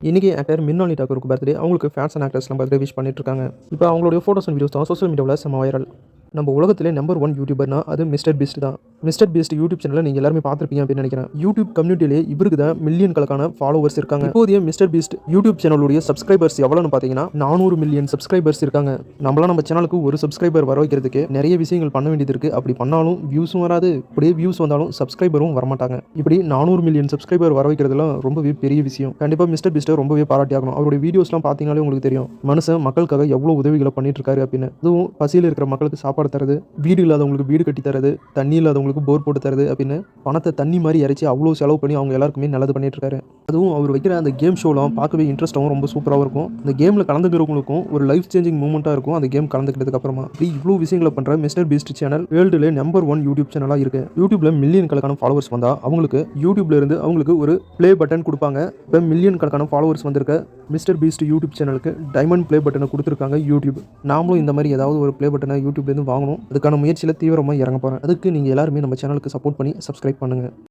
இன்னைக்கு ஆக்டர் மின்னாலி டாக்கருக்கு பர்த்டே அவங்களுக்கு ஃபேன்ஸ் அண்ட் ஆக்டர்ஸ்லாம் பர்த்டே விஷ் பண்ணிட்டு இருக்காங்க இப்போ அவங்களுடைய ஃபோட்டோஸ் அண்ட் வீடியோஸ் தான் சோஷியல் மீடியாவில் செம்ம வைரல் நம்ம உலகத்திலே நம்பர் ஒன் யூடியூபர்னா அது மிஸ்டர் பீஸ்ட் தான். மிஸ்டர் பீஸ்ட் யூடியூப் சேனலில் நீங்கள் எல்லாருமே பார்த்துருப்பீங்க அப்படின்னு நினைக்கிறேன். யூடியூப் கம்யூனிட்டிலே இவருக்கு தான் மில்லியன் கணக்கான ஃபாலோவர்ஸ் இருக்காங்க. இப்போதைய மிஸ்டர் பீஸ்ட் யூடியூப் சேனலுடைய சப்ஸ்கிரைபர்ஸ் எவ்வளோன்னு பார்த்தீங்கன்னா நானூறு மில்லியன் சப்ஸ்கிரைபர்ஸ் இருக்காங்க. நம்மளாம் நம்ம சேனலுக்கு ஒரு சப்ஸ்கிரைபர் வர வைக்கிறதுக்கு நிறைய விஷயங்கள் பண்ண வேண்டியது இருக்குது அப்படி பண்ணாலும் வியூஸும் வராது. அப்படியே வியூஸ் வந்தாலும் சப்ஸ்கிரைபரும் வரமாட்டாங்க. இப்படி நானூறு மில்லியன் சப்ஸ்கிரைபர் வர வைக்கிறதுலாம் ரொம்பவே பெரிய விஷயம். கண்டிப்பாக மிஸ்டர் பீஸ்ட்டை ரொம்பவே பாராட்டி ஆகணும். அவருடைய வீடியோஸ்லாம் பார்த்தீங்கனாலே உங்களுக்கு தெரியும். மனுஷன் மக்களுக்காக எவ்வளோ உதவிகளை பண்ணிட்டு இருக்காரு அப்படின்னு. அதுவும் பசியில் இருக்கிற மக்களுக்கு சாப்பாடு தரது வீடு இல்லாதவங்களுக்கு வீடு கட்டி தரது தண்ணி இல்லாதவங்களுக்கு போர் போட்டு தரது அப்படின்னு பணத்தை தண்ணி மாதிரி இறைச்சி அவ்வளோ செலவு பண்ணி அவங்க எல்லாருக்குமே நல்லது பண்ணிட்டு இருக்காரு அதுவும் அவர் வைக்கிற அந்த கேம் ஷோலாம் பார்க்கவே இன்ட்ரெஸ்ட்டாகவும் ரொம்ப சூப்பராகவும் இருக்கும். அந்த கேமில் கலந்துக்கிறவங்களுக்கும் ஒரு லைஃப் சேஞ்சிங் மூமெண்ட்டாக இருக்கும் அந்த கேம் கலந்துக்கிட்டதுக்கு அப்புறமா. இப்படி இவ்வளோ விஷயங்களை பண்ணுற மிஸ்டர் பீஸ்ட் சேனல் வேர்ல்டுல நம்பர் ஒன் யூடியூப் சேனலாக இருக்கு. யூடியூப்ல மில்லியன் கணக்கான ஃபாலோவர்ஸ் வந்தால் அவங்களுக்கு யூடியூப்ல இருந்து அவங்களுக்கு ஒரு ப்ளே பட்டன் கொடுப்பாங்க. இப்போ மில்லியன் கணக்கான ஃபாலோவர்ஸ் வந்திருக்க மிஸ்டர் பீஸ்ட் யூடியூப் சேனலுக்கு டைமண்ட் ப்ளே பட்டனை கொடுத்துருக்காங்க யூடியூப் நாமளும் இந்த மாதிரி ஏதாவது ஒரு ப்ளே பட்டனை யூடியூப்லேருந்து வாங்கணும். அதுக்கான முயற்சியில் தீவிரமாக இறங்க போகிறேன் அதுக்கு நீங்கள் எல்லாருமே நம்ம சேனலுக்கு சப்போர்ட் பண்ணி சப்ஸ்கிரைப் பண்ணுங்கள்